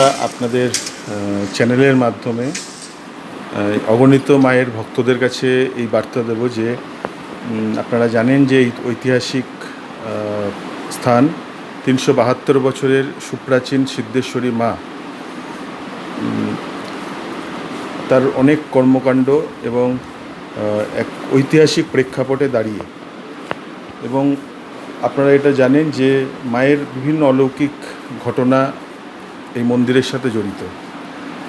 আপনাদের চ্যানেলের মাধ্যমে অগণিত মায়ের ভক্তদের কাছে এই বার্তা দেব যে আপনারা জানেন যে ঐতিহাসিক স্থান তিনশো বাহাত্তর বছরের সুপ্রাচীন সিদ্ধেশ্বরী মা। তার অনেক কর্মকাণ্ড এবং এক ঐতিহাসিক প্রেক্ষাপটে দাঁড়িয়ে। এবং আপনারা এটা জানেন যে মায়ের বিভিন্ন অলৌকিক ঘটনা এই মন্দিরের সাথে জড়িত।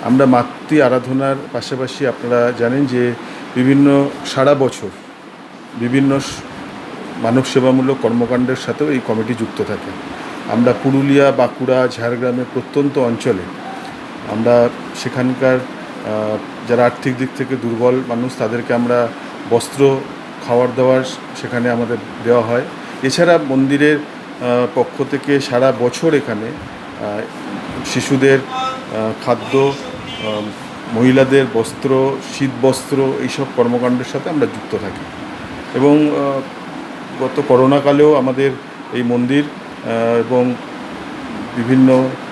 আমরা মাতৃ আরাধনার পাশাপাশি আপনারা জানেন যে বিভিন্ন সারা বছর বিভিন্ন মানব সেবামূলক কর্মকাণ্ডের সাথেও এই কমিটি যুক্ত থাকে। আমরা পুরুলিয়া, বাঁকুড়া, ঝাড়গ্রামের প্রত্যন্ত অঞ্চলে আমরা সেখানকার যারা আর্থিক দিক থেকে দুর্বল মানুষ তাদেরকে আমরা বস্ত্র, খাওয়ার দাওয়ার সেখানে আমাদের দেওয়া হয়। এছাড়া মন্দিরের পক্ষ থেকে সারা বছর এখানে শিশুদের খাদ্য মহিলাদের বস্ত্র, শীত বস্ত্র এইসব কর্মকাণ্ডের সাথে আমরা যুক্ত থাকি। এবং গত করোনাকালেও আমাদের এই মন্দির এবং বিভিন্ন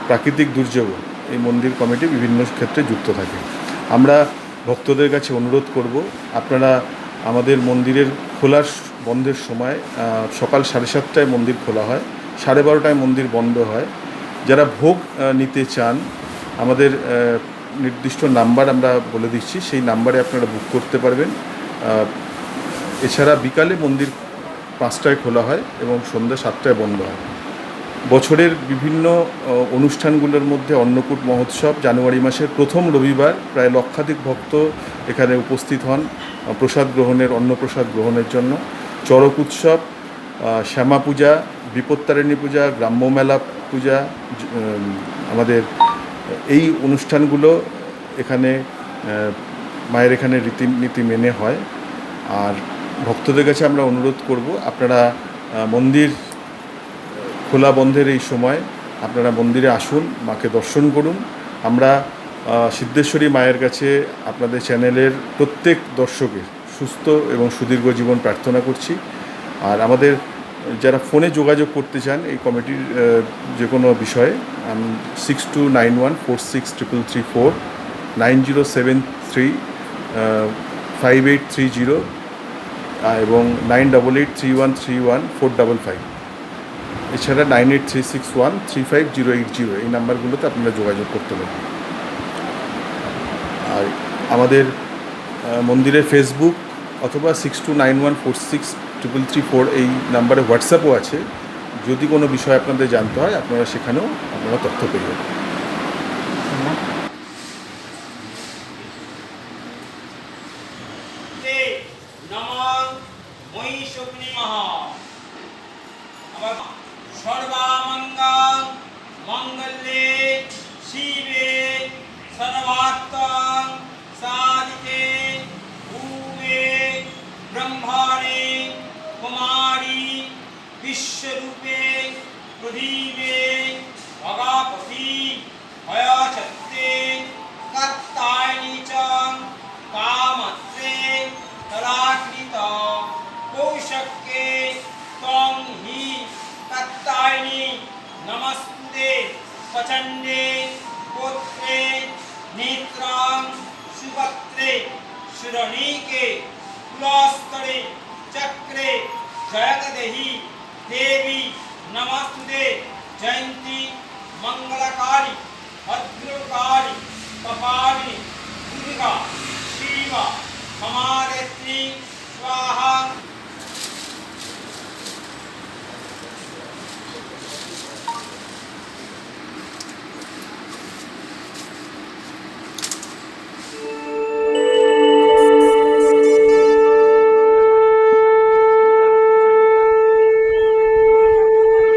প্রাকৃতিক দুর্যোগও এই মন্দির কমিটি বিভিন্ন ক্ষেত্রে যুক্ত থাকে। আমরা ভক্তদের কাছে অনুরোধ করব, আপনারা আমাদের মন্দিরের খোলার বন্ধের সময় সকাল সাড়ে সাতটায় মন্দির খোলা হয়, সাড়ে বারোটায় মন্দির বন্ধ হয়। যারা ভোগ নিতে চান, আমাদের নির্দিষ্ট নাম্বার আমরা বলে দিচ্ছি। সেই নাম্বারে আপনারা বুক করতে পারবেন। এছাড়া বিকালে মন্দির পাঁচটায় খোলা হয় এবং সন্ধ্যা সাতটায় বন্ধ হয়। বছরের বিভিন্ন অনুষ্ঠানগুলোর মধ্যে অন্নকূট মহোৎসব জানুয়ারি মাসের প্রথম রবিবার প্রায় লক্ষাধিক ভক্ত এখানে উপস্থিত হন প্রসাদ গ্রহণের, অন্নপ্রসাদ গ্রহণের জন্য। চড়ক উৎসব শ্যামা পূজা বিপত্তারিণী পূজা, গ্রাম্য মেলা পূজা আমাদের এই অনুষ্ঠানগুলো এখানে মায়ের এখানে রীতিনীতি মেনে হয়। আর ভক্তদের কাছে আমরা অনুরোধ করব, আপনারা মন্দির খোলা বন্ধের এই সময় আপনারা মন্দিরে আসুন, মাকে দর্শন করুন। আমরা সিদ্ধেশ্বরী মায়ের কাছে আপনাদের চ্যানেলের প্রত্যেক দর্শকের সুস্থ এবং সুদীর্ঘ জীবন প্রার্থনা করছি। আর আমাদের যারা ফোনে যোগাযোগ করতে চান এই কমিটির যে কোনো বিষয়ে six two nine one four six triple three four nine zero seven three five eight three zero এবং nine double eight three one three one four double five এছাড়া nine eight three six one three five zero eight zero এই নাম্বারগুলোতে আপনারা যোগাযোগ করতে পারেন। আর আমাদের মন্দিরের ফেসবুক অথবা six two nine one four six triple three four এই নাম্বারে হোয়াটসঅ্যাপও আছে। যদি কোনো বিষয় আপনাদের জানতে হয়, আপনারা সেখানেও আপনারা তথ্য পেয়ে যাবেন। সর্বামঙ্গল মঙ্গলে কুমারী विश्वरूपे प्रदीपे भगापति, भयाचत्ते कत्तायनि च कामत्रे तलाकृत कौशक्ये त्वं हि कत्तायनी नमस्ते, प्रचण्डे, गोत्रे, नेत्रां सुपत्रे सुरणीके कुलास्तरे, चक्रे जयगदेहि దేవి నమస్తే. జయంతి మంగళకారి భద్రకాళి.